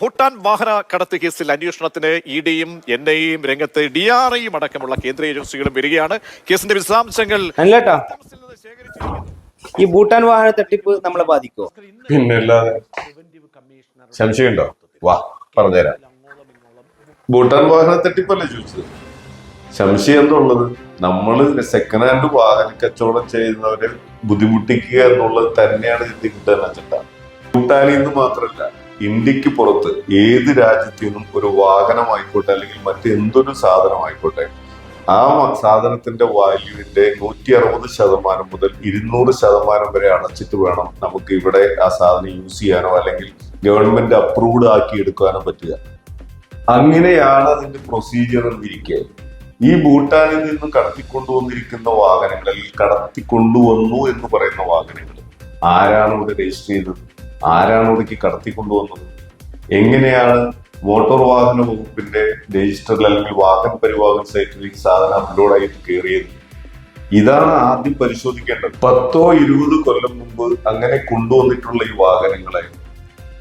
ഭൂട്ടാൻ വാഹന കടത്ത് കേസിൽ അന്വേഷണത്തിന് ഇ ഡിയും എൻ ഐയും രംഗത്ത് ഡി ആർ ഐയും അടക്കമുള്ള കേന്ദ്ര ഏജൻസികളും വരികയാണ്. കേസിന്റെ വിശദാംശങ്ങൾ ഈ ഭൂട്ടാൻ വാഹന തട്ടിപ്പ് നമ്മളെ ബാധിക്കോ പിന്നെ സംശയമുണ്ടോ? വാ പറഞ്ഞുതരാം. ഭൂട്ടാൻ വാഹന തട്ടിപ്പല്ലേ ചോദിച്ചത്? സംശയം എന്തുള്ളത് നമ്മൾ സെക്കൻഡ് ഹാൻഡ് വാഹന കച്ചവടം ചെയ്യുന്നവരെ ബുദ്ധിമുട്ടിക്കുക എന്നുള്ളത് തന്നെയാണ് ഇതിന്റെ കിട്ടാൻ അജണ്ട ഭൂട്ടാനിൽ നിന്ന് മാത്രമല്ല ഇന്ത്യയ്ക്ക് പുറത്ത് ഏത് രാജ്യത്തു നിന്നും ഒരു വാഹനമായിക്കോട്ടെ അല്ലെങ്കിൽ മറ്റെന്തൊരു സാധനമായിക്കോട്ടെ ആ സാധനത്തിന്റെ വാല്യൂവിന്റെ നൂറ്റി അറുപത് ശതമാനം മുതൽ ഇരുന്നൂറ് ശതമാനം വരെ അടച്ചിട്ട് വേണം നമുക്ക് ഇവിടെ ആ സാധനം യൂസ് ചെയ്യാനോ അല്ലെങ്കിൽ ഗവൺമെന്റ് അപ്രൂവ്ഡ് ആക്കി എടുക്കാനോ പറ്റുക. അങ്ങനെയാണ് അതിന്റെ പ്രൊസീജിയർ എന്നിരിക്കെ ഈ ഭൂട്ടാനിൽ നിന്ന് കടത്തിക്കൊണ്ടുവന്നിരിക്കുന്ന വാഹനങ്ങൾ അല്ലെങ്കിൽ കടത്തിക്കൊണ്ടുവന്നു എന്ന് പറയുന്ന വാഹനങ്ങൾ ആരാണ് ഇവിടെ രജിസ്റ്റർ ചെയ്തത്? ആരാണ് ഇവിടേക്ക് കടത്തിക്കൊണ്ടുവന്നത്? എങ്ങനെയാണ് മോട്ടോർ വാഹന വകുപ്പിന്റെ രജിസ്റ്ററിൽ അല്ലെങ്കിൽ വാഹന പരിവാഹൻ സൈറ്റിൽ സാധനം അപ്ലോഡ് ആയിട്ട് കയറിയത് ഇതാണ് ആദ്യം പരിശോധിക്കേണ്ടത്. പത്തോ ഇരുപത് കൊല്ലം മുമ്പ് അങ്ങനെ കൊണ്ടുവന്നിട്ടുള്ള ഈ വാഹനങ്ങളെ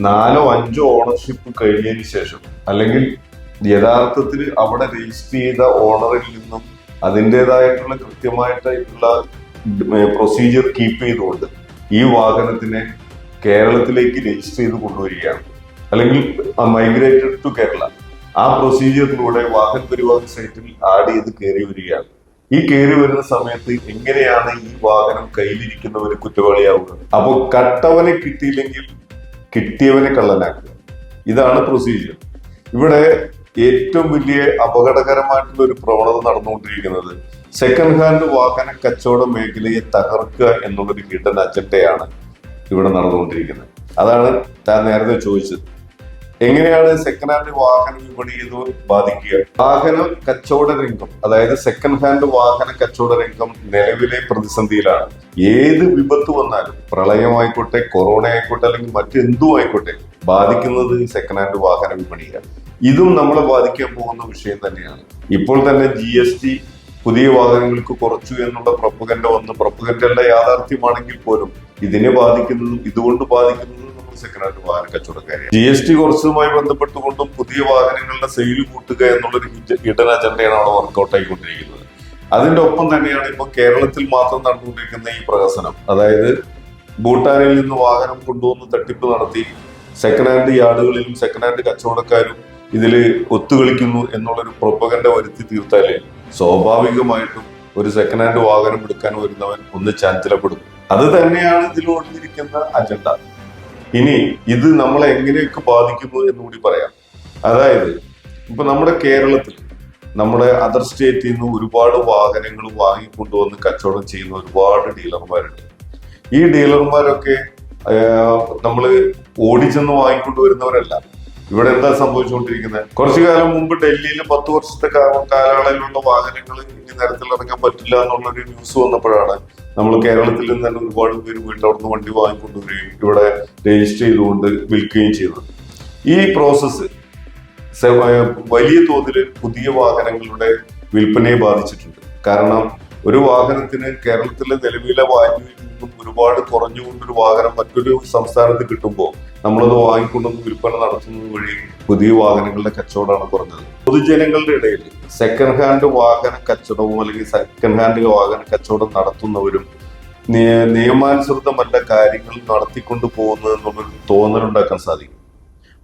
നാലോ അഞ്ചോ ഓണർഷിപ്പ് കഴിഞ്ഞതിന് ശേഷം അല്ലെങ്കിൽ യഥാർത്ഥത്തിൽ അവിടെ രജിസ്റ്റർ ചെയ്ത ഓണറിൽ നിന്നും അതിന്റെതായിട്ടുള്ള കൃത്യമായിട്ടുള്ള പ്രൊസീജിയർ കീപ്പ് ചെയ്തുകൊണ്ട് ഈ വാഹനത്തിനെ കേരളത്തിലേക്ക് രജിസ്റ്റർ ചെയ്ത് കൊണ്ടുവരികയാണ്. അല്ലെങ്കിൽ മൈഗ്രേറ്റഡ് ടു കേരള. ആ പ്രൊസീജിയറിലൂടെ വാഹന പരിവാഹൻ സൈറ്റിൽ ആഡ് ചെയ്ത് കയറി വരികയാണ്. ഈ കയറി വരുന്ന സമയത്ത് എങ്ങനെയാണ് ഈ വാഹനം കയ്യിലിരിക്കുന്നവർ കുറ്റവാളിയാവുക? അപ്പോൾ കട്ടവനെ കിട്ടിയില്ലെങ്കിൽ കിട്ടിയവനെ കള്ളനാക്കുക. ഇതാണ് പ്രൊസീജിയർ ഇവിടെ ഏറ്റവും വലിയ അപകടകരമായിട്ടുള്ള ഒരു പ്രവണത നടന്നുകൊണ്ടിരിക്കുന്നത് സെക്കൻഡ് ഹാൻഡ് വാഹന കച്ചവട മേഖലയെ തകർക്കുക എന്നുള്ളൊരു ഹിഡൻ അജണ്ടയാണ് ഇവിടെ നടന്നുകൊണ്ടിരിക്കുന്നത്. അതാണ് താൻ നേരത്തെ ചോദിച്ചത്. എങ്ങനെയാണ് സെക്കൻഡ് ഹാൻഡ് വാഹന വിപണി ഇത് ബാധിക്കുക? വാഹന കച്ചവട രംഗം അതായത് സെക്കൻഡ് ഹാൻഡ് വാഹന കച്ചവട രംഗം നിലവിലെ പ്രതിസന്ധിയിലാണ്. ഏത് വിപത്ത് വന്നാലും പ്രളയമായിക്കോട്ടെ കൊറോണ ആയിക്കോട്ടെ അല്ലെങ്കിൽ മറ്റെന്തും ആയിക്കോട്ടെ ബാധിക്കുന്നത് സെക്കൻഡ് ഹാൻഡ് വാഹന വിപണിയാണ്. ഇതും നമ്മളെ ബാധിക്കാൻ പോകുന്ന വിഷയം തന്നെയാണ്. ഇപ്പോൾ തന്നെ ജി എസ് ടി പുതിയ വാഹനങ്ങൾക്ക് കുറച്ചു എന്നുള്ള പ്രപ്പുകന്റെ വന്ന് പ്രപ്പുകന്റെ യാഥാർത്ഥ്യമാണെങ്കിൽ പോലും ഇതിനെ ബാധിക്കുന്നതും ഇതുകൊണ്ട് ബാധിക്കുന്നതും നമ്മൾ സെക്കൻഡ് ഹാൻഡ് വാഹന കച്ചവടക്കാരെയാണ്. ജി എസ് ടി കുറച്ചതുമായി ബന്ധപ്പെട്ടുകൊണ്ടും പുതിയ വാഹനങ്ങളുടെ സെയിൽ കൂട്ടുക എന്നുള്ളൊരു ഇടൻ അജണ്ടയാണ് അവിടെ വർക്കൗട്ട് ആയിക്കൊണ്ടിരിക്കുന്നത്. അതിന്റെ ഒപ്പം തന്നെയാണ് ഇപ്പൊ കേരളത്തിൽ മാത്രം നടന്നുകൊണ്ടിരിക്കുന്ന ഈ പ്രഹസനം. അതായത് ഭൂട്ടാനിൽ നിന്ന് വാഹനം കൊണ്ടുവന്ന് തട്ടിപ്പ് നടത്തി സെക്കൻഡ് ഹാൻഡ് യാർഡുകളിലും സെക്കൻഡ് ഹാൻഡ് കച്ചവടക്കാരും ഇതിൽ ഒത്തുകളിക്കുന്നു എന്നുള്ളൊരു പ്രൊപ്പകണ്ട വരുത്തി തീർത്താലേ സ്വാഭാവികമായിട്ടും ഒരു സെക്കൻഡ് ഹാൻഡ് വാഹനം എടുക്കാൻ വരുന്നവൻ ഒന്ന് ചാഞ്ചലപ്പെടും. അത് തന്നെയാണ് ഇതിൽ ഒളിഞ്ഞിരിക്കുന്ന അജണ്ട ഇനി ഇത് നമ്മളെ എങ്ങനെയൊക്കെ ബാധിക്കുന്നു എന്ന് കൂടി പറയാം. അതായത് ഇപ്പൊ നമ്മുടെ കേരളത്തിൽ നമ്മുടെ അതർ സ്റ്റേറ്റിൽ നിന്ന് ഒരുപാട് വാഹനങ്ങൾ വാങ്ങിക്കൊണ്ടുവന്ന് കച്ചവടം ചെയ്യുന്ന ഒരുപാട് ഡീലർമാരുണ്ട്. ഈ ഡീലർമാരൊക്കെ നമ്മൾ ഓടിച്ചെന്ന് വാങ്ങിക്കൊണ്ട് വരുന്നവരല്ല ഇവിടെ എന്താ സംഭവിച്ചുകൊണ്ടിരിക്കുന്നത്? കുറച്ചു കാലം മുമ്പ് ഡൽഹിയിൽ പത്ത് വർഷത്തെ കാലയളവിലുള്ള വാഹനങ്ങൾ ഇനി നിരത്തിൽ ഇറങ്ങാൻ പറ്റില്ല എന്നുള്ളൊരു ന്യൂസ് വന്നപ്പോഴാണ് നമ്മൾ കേരളത്തിൽ നിന്ന് തന്നെ ഒരുപാട് പേര് വീട്ടിൽ അവിടുന്ന് വണ്ടി വാങ്ങിക്കൊണ്ടുവരികയും ഇവിടെ രജിസ്റ്റർ ചെയ്തുകൊണ്ട് വിൽക്കുകയും ചെയ്തത്. ഈ പ്രോസസ്സ് വലിയ തോതിൽ പുതിയ വാഹനങ്ങളുടെ വിൽപ്പനയെ ബാധിച്ചിട്ടുണ്ട്. കാരണം ഒരു വാഹനത്തിന് കേരളത്തിലെ നിലവിലെ വാല്യൂവിൽ നിന്നും ഒരുപാട് കുറഞ്ഞുകൊണ്ടൊരു വാഹനം മറ്റൊരു സംസ്ഥാനത്ത് കിട്ടുമ്പോൾ നമ്മളത് വാങ്ങിക്കൊണ്ടു വിൽപ്പന നടത്തുന്നത് വഴി പുതിയ വാഹനങ്ങളുടെ കച്ചവടമാണ് കുറഞ്ഞത്. പൊതുജനങ്ങളുടെ ഇടയിൽ സെക്കൻഡ് ഹാൻഡ് വാഹന കച്ചവടവും അല്ലെങ്കിൽ സെക്കൻഡ് ഹാൻഡ് വാഹന കച്ചവടം നടത്തുന്നവരും നിയ- നിയമാനുസൃതമല്ല കാര്യങ്ങൾ നടത്തിക്കൊണ്ട് പോകുന്നത് എന്നുള്ളൊരു തോന്നലുണ്ടാക്കാൻ സാധിക്കും.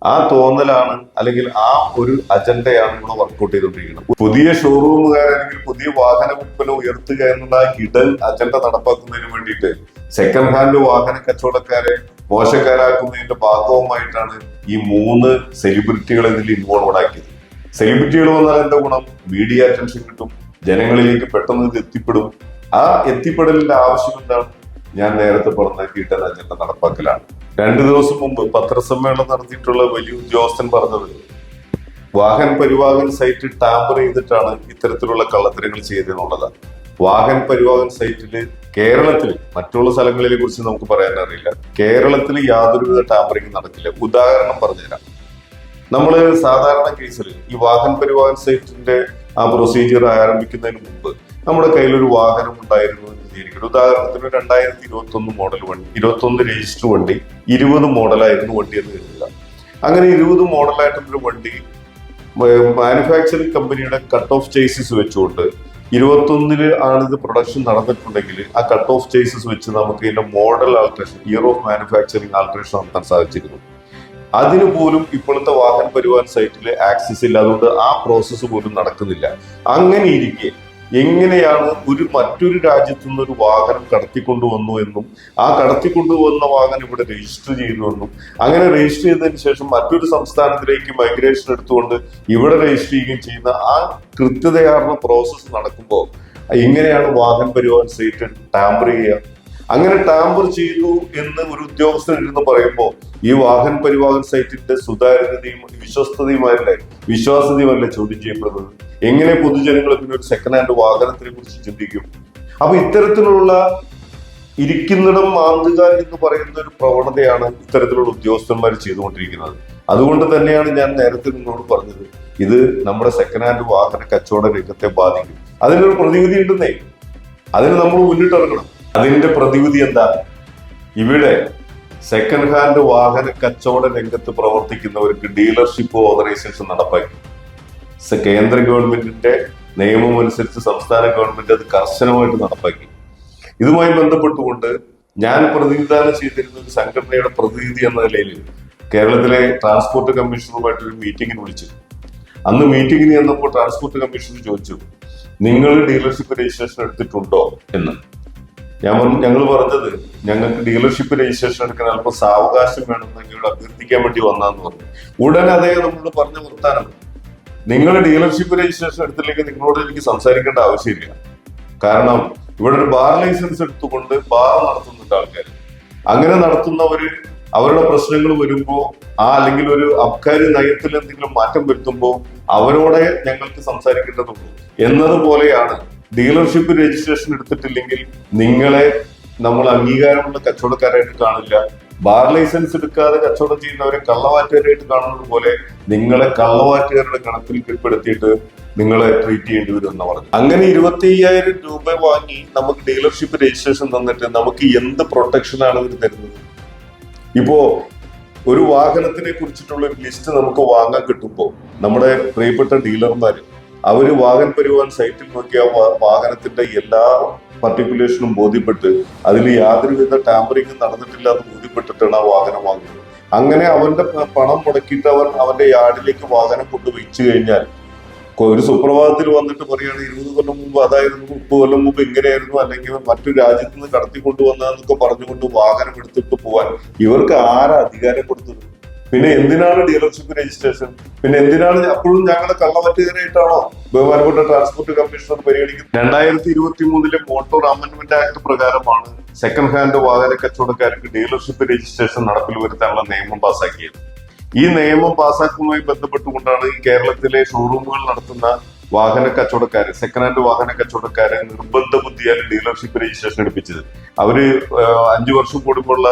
ആ തോന്നലാണ് അല്ലെങ്കിൽ ആ ഒരു അജണ്ടയാണ് ഇവിടെ വർക്കൗട്ട് ചെയ്തുകൊണ്ടിരിക്കുന്നത്. പുതിയ ഷോറൂമുകാർ അല്ലെങ്കിൽ പുതിയ വാഹന വിൽപ്പന ഉയർത്തുക എന്നുള്ള ഇടൽ അജണ്ട നടപ്പാക്കുന്നതിന് വേണ്ടിയിട്ട് സെക്കൻഡ് ഹാൻഡ് വാഹന കച്ചവടക്കാരെ മോശക്കാരാക്കുന്നതിന്റെ ഭാഗവുമായിട്ടാണ് ഈ മൂന്ന് സെലിബ്രിറ്റികളെ ഇതിൽ ഇൻവോൾവ് ആക്കിയത്. സെലിബ്രിറ്റികൾ വന്നാൽ എന്താ ഗുണം? മീഡിയ അറ്റൻഷൻ കിട്ടും. ജനങ്ങളിലേക്ക് പെട്ടെന്ന് ഇത് എത്തിപ്പെടും. ആ എത്തിപ്പെടലിന്റെ ആവശ്യം എന്താണ്? ഞാൻ നേരത്തെ പറഞ്ഞ കീട്ടൻ അജണ്ട നടപ്പാക്കലാണ്. രണ്ടു ദിവസം മുമ്പ് പത്രസമ്മേളനം നടത്തിയിട്ടുള്ള വലിയ ഉദ്യോഗസ്ഥൻ പറഞ്ഞത് വാഹൻ പരിവാഹൻ സൈറ്റ് ടാമ്പർ ചെയ്തിട്ടാണ് ഇത്തരത്തിലുള്ള കള്ളത്തരങ്ങൾ ചെയ്തതെന്നുള്ളതാണ്. വാഹൻ പരിവാഹൻ സൈറ്റിൽ കേരളത്തിൽ മറ്റുള്ള സ്ഥലങ്ങളെ കുറിച്ച് നമുക്ക് പറയാൻ അറിയില്ല. കേരളത്തിൽ യാതൊരുവിധ ടാമ്പറിംഗ് നടക്കില്ല. ഉദാഹരണം പറഞ്ഞുതരാം. നമ്മൾ സാധാരണ കേസിൽ ഈ വാഹൻ പരിവാഹൻ സൈറ്റിന്റെ ആ പ്രൊസീജിയർ ആരംഭിക്കുന്നതിന് മുമ്പ് നമ്മുടെ കയ്യിൽ ഒരു വാഹനം ഉണ്ടായിരുന്നു എന്ന് വിചാരിക്കട്ടെ ഉദാഹരണത്തിന് രണ്ടായിരത്തി ഇരുപത്തി ഒന്ന് മോഡൽ വണ്ടി ഇരുപത്തി ഒന്ന് രജിസ്റ്റർ വണ്ടി ഇരുപത് മോഡലായിരുന്നു വണ്ടി എന്ന് കരുതുക. അങ്ങനെ ഇരുപത് മോഡലായിട്ടുള്ളൊരു വണ്ടി മാനുഫാക്ചറിംഗ് കമ്പനിയുടെ കട്ട് ഓഫ് ചേസിസ് വെച്ചുകൊണ്ട് ഇരുപത്തൊന്നിൽ ആണ് ഇത് പ്രൊഡക്ഷൻ നടന്നിട്ടുണ്ടെങ്കിൽ ആ കട്ട് ഓഫ് ചേസസ് വെച്ച് നമുക്ക് ഇതിന്റെ model alteration year of manufacturing alteration നടത്താൻ സാധിച്ചിരുന്നു. അതിന് പോലും ഇപ്പോഴത്തെ വാഹന പരിവാഹൻ സൈറ്റിൽ ആക്സസ് ഇല്ല. അതുകൊണ്ട് ആ പ്രോസസ്സ് പോലും നടക്കുന്നില്ല. അങ്ങനെ ഇരിക്കെ എങ്ങനെയാണ് ഒരു മറ്റൊരു രാജ്യത്തു നിന്ന് ഒരു വാഹനം കടത്തിക്കൊണ്ടുവന്നു എന്നും ആ കടത്തിക്കൊണ്ടുവന്ന വാഹനം ഇവിടെ രജിസ്റ്റർ ചെയ്തു എന്നും അങ്ങനെ രജിസ്റ്റർ ചെയ്തതിന് ശേഷം മറ്റൊരു സംസ്ഥാനത്തിലേക്ക് മൈഗ്രേഷൻ എടുത്തുകൊണ്ട് ഇവിടെ രജിസ്റ്റർ ചെയ്യുകയും ചെയ്യുന്ന ആ കൃത്യതയാർന്ന പ്രോസസ്സ് നടക്കുമ്പോൾ എങ്ങനെയാണ് വാഹന പരിവാഹൻ സൈറ്റ് ടാമ്പർ ചെയ്യുക? അങ്ങനെ ടാമ്പർ ചെയ്തു എന്ന് ഒരു ഉദ്യോഗസ്ഥൻ ഇരുന്ന് പറയുമ്പോൾ ഈ വാഹൻ പരിവാഹൻ സൈറ്റിന്റെ സുതാര്യതയും വിശ്വസ്തതയുമല്ലേ വിശ്വാസ്യതയുമല്ലേ ചോദ്യം ചെയ്യപ്പെടുന്നത്? എങ്ങനെ പൊതുജനങ്ങൾ പിന്നെ ഒരു സെക്കൻഡ് ഹാൻഡ് വാഹനത്തിനെ കുറിച്ച് ചിന്തിക്കും? അപ്പൊ ഇത്തരത്തിലുള്ള ഇരിക്കുന്നിടം മാന്തുക എന്ന് പറയുന്ന ഒരു പ്രവണതയാണ് ഇത്തരത്തിലുള്ള ഉദ്യോഗസ്ഥന്മാർ ചെയ്തുകൊണ്ടിരിക്കുന്നത്. അതുകൊണ്ട് തന്നെയാണ് ഞാൻ നേരത്തെ നിങ്ങളോട് പറഞ്ഞത് ഇത് നമ്മുടെ സെക്കൻഡ് ഹാൻഡ് വാഹന കച്ചവട രംഗത്തെ ബാധിക്കും. അതിനൊരു പ്രതിവിധി ഉണ്ടെന്നേ. അതിന് നമ്മൾ മുന്നിട്ടിറങ്ങണം. അതിന്റെ പ്രതിവിധി എന്താ? ഇവിടെ സെക്കൻഡ് ഹാൻഡ് വാഹന കച്ചവട രംഗത്ത് പ്രവർത്തിക്കുന്നവർക്ക് ഡീലർഷിപ്പ് ഓതറൈസേഷൻ നടപ്പാക്കി. കേന്ദ്ര ഗവൺമെന്റിന്റെ നിയമം അനുസരിച്ച് സംസ്ഥാന ഗവൺമെന്റ് അത് കർശനമായിട്ട് നടപ്പാക്കി. ഇതുമായി ബന്ധപ്പെട്ടുകൊണ്ട് ഞാൻ പ്രതിനിധാനം ചെയ്തിരുന്ന ഒരു സംഘടനയുടെ പ്രതിനിധി എന്ന നിലയിൽ കേരളത്തിലെ ട്രാൻസ്പോർട്ട് കമ്മീഷണറുമായിട്ട് ഒരു മീറ്റിംഗിന് വിളിച്ചു അന്ന് മീറ്റിംഗിന് ചെന്നപ്പോൾ ട്രാൻസ്പോർട്ട് കമ്മീഷണർ ചോദിച്ചു നിങ്ങൾ ഡീലർഷിപ്പ് രജിസ്ട്രേഷൻ എടുത്തിട്ടുണ്ടോ? എന്ന്. ഞാൻ ഞങ്ങൾ പറഞ്ഞത് ഞങ്ങൾക്ക് ഡീലർഷിപ്പ് രജിസ്ട്രേഷൻ എടുക്കാൻ അല്പം സാവകാശം വേണമെന്ന് ഞങ്ങളോട് അഭ്യർത്ഥിക്കാൻ വേണ്ടി വന്നാന്ന് പറഞ്ഞു. ഉടനെ അദ്ദേഹം നമ്മളോട് പറഞ്ഞ വർത്താനം. നിങ്ങൾ ഡീലർഷിപ്പ് രജിസ്ട്രേഷൻ എടുത്തില്ലെങ്കിൽ നിങ്ങളോട് എനിക്ക് സംസാരിക്കേണ്ട ആവശ്യമില്ല. കാരണം ഇവിടെ ഒരു ബാർ ലൈസൻസ് എടുത്തുകൊണ്ട് ബാർ നടത്തുന്നുണ്ട് ആൾക്കാർ അങ്ങനെ നടത്തുന്നവര് അവരുടെ പ്രശ്നങ്ങൾ വരുമ്പോ ആ അല്ലെങ്കിൽ ഒരു അബ്കാരി നയത്തിൽ എന്തെങ്കിലും മാറ്റം വരുത്തുമ്പോൾ അവരോടെ ഞങ്ങൾക്ക് സംസാരിക്കേണ്ടതുള്ളൂ എന്നതുപോലെയാണ് ഡീലർഷിപ്പ് രജിസ്ട്രേഷൻ എടുത്തിട്ടില്ലെങ്കിൽ നിങ്ങളെ നമ്മൾ അംഗീകാരമുള്ള കച്ചവടക്കാരായിട്ട് കാണില്ല. ബാർ ലൈസൻസ് എടുക്കാതെ കച്ചവടം ചെയ്യുന്നവരെ കള്ളവാറ്റുകാരായിട്ട് കാണുന്നത് പോലെ നിങ്ങളെ കള്ളവാറ്റുകാരുടെ കണക്കിൽ ഉൾപ്പെടുത്തിയിട്ട് നിങ്ങളെ ട്രീറ്റ് ചെയ്യേണ്ടി വരും എന്ന് പറഞ്ഞു അങ്ങനെ ഇരുപത്തി അയ്യായിരം രൂപ വാങ്ങി നമുക്ക് ഡീലർഷിപ്പ് രജിസ്ട്രേഷൻ തന്നിട്ട് നമുക്ക് എന്ത് പ്രൊട്ടക്ഷനാണ് ഇവർ തരുന്നത്? ഇപ്പോ ഒരു വാഹനത്തിനെ കുറിച്ചിട്ടുള്ള ലിസ്റ്റ് നമുക്ക് വാങ്ങാൻ കിട്ടുമ്പോൾ നമ്മുടെ പ്രിയപ്പെട്ട ഡീലർമാർ അവർ വാഹൻ പരിവാഹൻ സൈറ്റിൽ നോക്കിയ വാഹനത്തിന്റെ എല്ലാ പർട്ടിക്കുലേഷനും ബോധ്യപ്പെട്ട് അതിൽ യാതൊരുവിധ ടാമ്പറിംഗ് നടന്നിട്ടില്ല എന്ന് ബോധ്യപ്പെട്ടിട്ടാണ് ആ വാഹനം വാങ്ങുന്നത്. അങ്ങനെ അവന്റെ പണം മുടക്കിയിട്ട് അവൻ അവന്റെ യാർഡിലേക്ക് വാഹനം കൊണ്ട് വെച്ചു കഴിഞ്ഞാൽ ഒരു സുപ്രഭാതത്തിൽ വന്നിട്ട് പറയുകയാണ് ഇരുപത് കൊല്ലം മുമ്പ് അതായിരുന്നു മുപ്പത് കൊല്ലം മുമ്പ് ഇങ്ങനെയായിരുന്നു അല്ലെങ്കിൽ മറ്റു രാജ്യത്ത് നിന്ന് കടത്തിക്കൊണ്ടുവന്നതെന്നൊക്കെ പറഞ്ഞുകൊണ്ട് വാഹനം എടുത്തിട്ട് പോവാൻ ഇവർക്ക് ആരാ അധികാരം കൊടുത്തത് പിന്നെ എന്തിനാണ് ഡീലർഷിപ്പ് രജിസ്ട്രേഷൻ പിന്നെ എന്തിനാണ് അപ്പോഴും ഞങ്ങൾ കള്ളമറ്റുകാരായിട്ടാണോ ബഹുമാനപ്പെട്ട ട്രാൻസ്പോർട്ട് കമ്മീഷണർ പരിഗണിക്കുന്നത്? രണ്ടായിരത്തി ഇരുപത്തി മൂന്നിലെ മോട്ടോർ അമെന്റ്മെന്റ് ആക്ട് പ്രകാരമാണ് സെക്കൻഡ് ഹാൻഡ് വാഹന കച്ചവടക്കാർക്ക് ഡീലർഷിപ്പ് രജിസ്ട്രേഷൻ നടപ്പിൽ വരുത്താനുള്ള നിയമം പാസാക്കിയത്. ഈ നിയമം പാസാക്കുന്നതുമായി ബന്ധപ്പെട്ടുകൊണ്ടാണ് ഈ കേരളത്തിലെ ഷോറൂമുകൾ നടത്തുന്ന വാഹന കച്ചവടക്കാര് സെക്കൻഡ് ഹാൻഡ് വാഹന കച്ചവടക്കാരെ നിർബന്ധ ബുദ്ധിയാൽ ഡീലർഷിപ്പ് രജിസ്ട്രേഷൻ എടുപ്പിച്ചത്. അവർ അഞ്ചു വർഷം കൂടുമ്പോഴുള്ള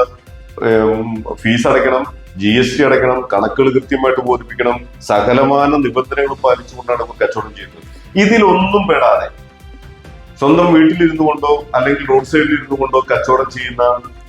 ഫീസ് അടയ്ക്കണം ജി എസ് ടി അടയ്ക്കണം കണക്കുകൾ കൃത്യമായിട്ട് ബോധിപ്പിക്കണം സകലമാന നിബന്ധനകൾ പാലിച്ചുകൊണ്ടാണ് ഇവർ കച്ചവടം ചെയ്യുന്നത്. ഇതിലൊന്നും പെടാതെ സ്വന്തം വീട്ടിലിരുന്നു കൊണ്ടോ അല്ലെങ്കിൽ റോഡ് സൈഡിൽ ഇരുന്നു കൊണ്ടോ കച്ചവടം ചെയ്യുന്ന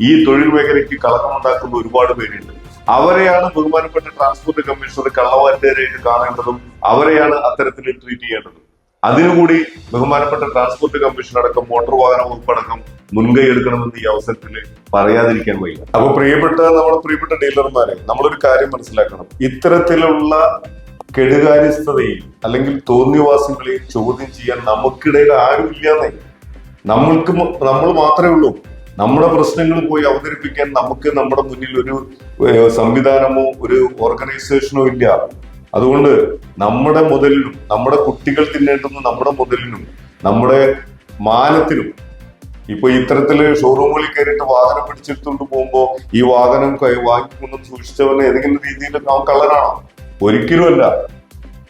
ഈ തൊഴിൽ മേഖലയ്ക്ക് കളങ്കമുണ്ടാക്കുന്ന ഒരുപാട് പേരുണ്ട്. അവരെയാണ് ബഹുമാനപ്പെട്ട ട്രാൻസ്പോർട്ട് കമ്മീഷണർ കള്ളവാറ്റുകാരായിട്ട് കാണേണ്ടതും അവരെയാണ് അത്തരത്തിൽ ട്രീറ്റ് ചെയ്യേണ്ടതും. അതിനുകൂടി ബഹുമാനപ്പെട്ട ട്രാൻസ്പോർട്ട് കമ്മീഷൻ അടക്കം മോട്ടോർ വാഹന വകുപ്പ് അടക്കം മുൻകൈ എടുക്കണമെന്ന് ഈ അവസരത്തിൽ പറയാതിരിക്കാൻ വയ്യ. അപ്പൊ പ്രിയപ്പെട്ട നമ്മുടെ പ്രിയപ്പെട്ട ഡീലർമാരെ നമ്മളൊരു കാര്യം മനസ്സിലാക്കണം. ഇത്തരത്തിലുള്ള കെടുകാര്യസ്ഥതയും അല്ലെങ്കിൽ തോന്നിവാസികളെയും ചോദ്യം ചെയ്യാൻ നമുക്കിടയിൽ ആരും ഇല്ലാതെ നമ്മൾക്ക് നമ്മൾ മാത്രമേ ഉള്ളൂ. നമ്മുടെ പ്രശ്നങ്ങൾ പോയി അവതരിപ്പിക്കാൻ നമുക്ക് നമ്മുടെ മുന്നിൽ ഒരു സംവിധാനമോ ഒരു ഓർഗനൈസേഷനോ ഇല്ല. അതുകൊണ്ട് നമ്മുടെ മുതലിനും നമ്മുടെ കുട്ടികൾ തിന്നേണ്ടുന്ന നമ്മുടെ മുതലിനും നമ്മുടെ മാനത്തിനും ഇപ്പൊ ഇത്തരത്തിൽ ഷോറൂമുകളിൽ കയറിയിട്ട് വാഹനം പിടിച്ചെടുത്തുകൊണ്ട് പോകുമ്പോ ഈ വാഹനം വാങ്ങിക്കൊണ്ടും സൂക്ഷിച്ചവനെ ഏതെങ്കിലും രീതിയിൽ കള്ളനാണോ? ഒരിക്കലും അല്ല.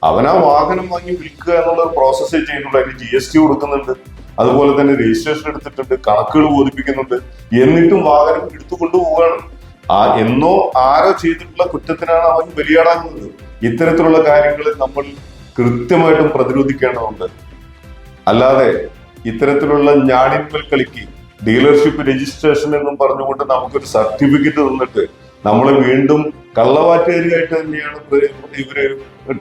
അവൻ ആ വാഹനം വാങ്ങി വിൽക്കുക എന്നുള്ള പ്രോസസ്സ് ചെയ്യുന്നുള്ളൂ. അതിന് ജി എസ് ടി കൊടുക്കുന്നുണ്ട്. അതുപോലെ തന്നെ രജിസ്ട്രേഷൻ എടുത്തിട്ടുണ്ട് കണക്കുകൾ ബോധിപ്പിക്കുന്നുണ്ട്. എന്നിട്ടും വാഹനം എടുത്തുകൊണ്ട് പോവുകയാണ്. ആ എന്നോ ആരോ ചെയ്തിട്ടുള്ള കുറ്റത്തിനാണ് അവൻ ബലിയാടാകുന്നത് ഇത്തരത്തിലുള്ള കാര്യങ്ങൾ നമ്മൾ കൃത്യമായിട്ടും പ്രതിരോധിക്കേണ്ടതുണ്ട്. അല്ലാതെ ഇത്തരത്തിലുള്ള ഞാണിന്മൽ കളിക്ക് ഡീലർഷിപ്പ് രജിസ്ട്രേഷൻ എന്നും പറഞ്ഞുകൊണ്ട് നമുക്കൊരു സർട്ടിഫിക്കറ്റ് തന്നിട്ട് നമ്മളെ വീണ്ടും കള്ളവാറ്റുകാരിയായിട്ട് തന്നെയാണ് ഇവർ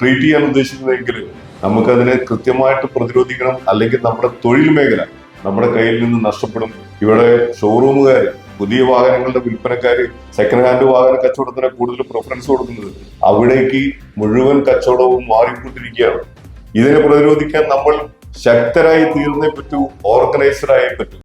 ട്രീറ്റ് ചെയ്യാൻ ഉദ്ദേശിക്കുന്നതെങ്കിൽ നമുക്കതിനെ കൃത്യമായിട്ട് പ്രതിരോധിക്കണം. അല്ലെങ്കിൽ നമ്മുടെ തൊഴിൽ മേഖല നമ്മുടെ കയ്യിൽ നിന്ന് നഷ്ടപ്പെടും. ഇവിടെ ഷോറൂമുകാർ പുതിയ വാഹനങ്ങളുടെ വിൽപ്പനക്കാര് സെക്കൻഡ് ഹാൻഡ് വാഹന കച്ചവടത്തിന് കൂടുതൽ പ്രിഫറൻസ് കൊടുക്കുന്നത് അവിടേക്ക് മുഴുവൻ കച്ചവടവും മാറിക്കൊണ്ടിരിക്കുകയാണ്. ഇതിനെ പ്രതിരോധിക്കാൻ നമ്മൾ ശക്തരായി തീർന്നേ പറ്റൂ ഓർഗനൈസ്ഡ് പറ്റൂ.